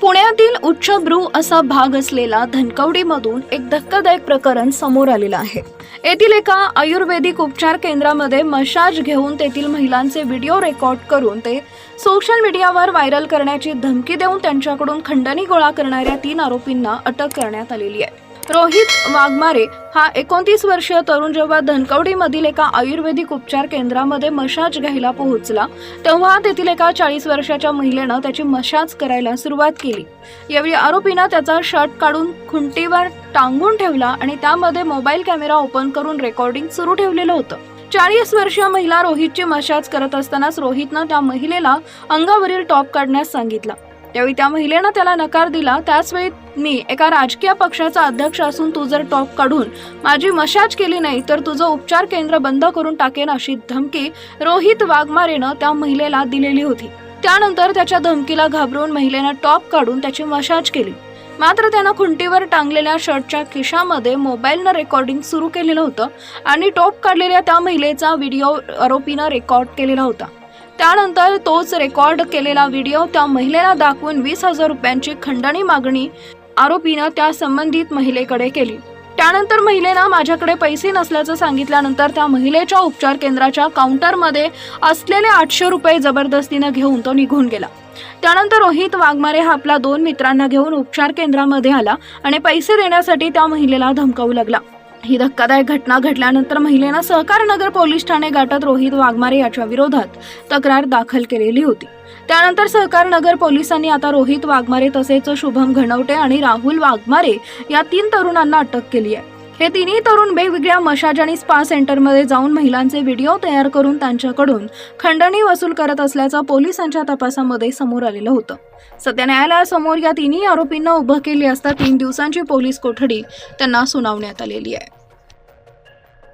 पुण्यातील उच्चभ्रू असा भाग असलेला धनकवडीमधून एक धक्कादायक प्रकरण समोर आलेलं आहे. येथील एका आयुर्वेदिक उपचार केंद्रामध्ये मसाज घेऊन तेथील महिलांचे व्हिडिओ रेकॉर्ड करून ते सोशल मीडियावर व्हायरल करण्याची धमकी देऊन त्यांच्याकडून खंडणी गोळा करणाऱ्या तीन आरोपींना अटक करण्यात आलेली आहे. रोहित वाघमारे हा एकोणतीस वर्षीय तरुण जेव्हा धनकवडीमधील एका आयुर्वेदिक उपचार केंद्रामध्ये मशाज घ्यायला पोहोचला तेव्हा तेथील एका चाळीस वर्षाच्या महिलेनं त्याची मशाज करायला सुरुवात केली. यावेळी आरोपीनं त्याचा शर्ट काढून खुंटीवर टांगून ठेवला आणि त्यामध्ये मोबाईल कॅमेरा ओपन करून रेकॉर्डिंग सुरू ठेवलेलं होतं. चाळीस वर्षीय महिला रोहितची मशाज करत असतानाच रोहितनं त्या महिलेला अंगावरील टॉप काढण्यास सांगितला. त्यावेळी त्या महिलेनं त्याला नकार दिला. त्याचवेळी मी एका राजकीय पक्षाचा अध्यक्ष असून तू जर टॉप काढून माझी मशाज केली नाही तर तुझं उपचार केंद्र बंद करून टाकेन अशी धमकी रोहित वाघमारेनं त्या महिलेला दिलेली होती. त्यानंतर त्याच्या धमकीला घाबरून महिलेनं टॉप काढून त्याची मशाज केली. मात्र त्यानं खुंटीवर टांगलेल्या शर्टच्या खिशामध्ये मोबाईलनं रेकॉर्डिंग सुरू केलेलं होतं आणि टॉप काढलेल्या त्या महिलेचा व्हिडिओ आरोपीनं रेकॉर्ड केलेला होता. त्यानंतर तोच रेकॉर्ड केलेला व्हिडिओ त्या महिलेला दाखवून वीस हजार रुपयांची खंडणी मागणी आरोपीनं त्या संबंधित महिलेकडे केली. त्यानंतर महिलेनं माझ्याकडे पैसे नसल्याचं सांगितल्यानंतर त्या महिलेच्या उपचार केंद्राच्या काउंटरमध्ये असलेले आठशे रुपये जबरदस्तीनं घेऊन तो निघून गेला. त्यानंतर रोहित वाघमारे हा आपल्या दोन मित्रांना घेऊन उपचार केंद्रामध्ये आला आणि पैसे देण्यासाठी त्या महिलेला धमकावू लागला. ही धक्कादायक घटना घडल्यानंतर महिलेनं सहकार नगर पोलीस ठाणे गाठत रोहित वाघमारे याच्या विरोधात तक्रार दाखल केलेली होती. त्यानंतर सहकार नगर पोलिसांनी आता रोहित वाघमारे तसेच शुभम घनवटे आणि राहुल वाघमारे या तीन तरुणांना अटक केली आहे. हे तिन्ही तरुण वेगवेगळ्या मशाज आणि स्पा सेंटरमध्ये जाऊन महिलांचे व्हिडिओ तयार करून त्यांच्याकडून खंडणी वसूल करत असल्याचं पोलिसांच्या तपासामध्ये समोर आलेलं होतं. सध्या न्यायालयासमोर या तिन्ही आरोपींना उभं केली असता तीन दिवसांची पोलीस कोठडी त्यांना सुनावण्यात आलेली आहे.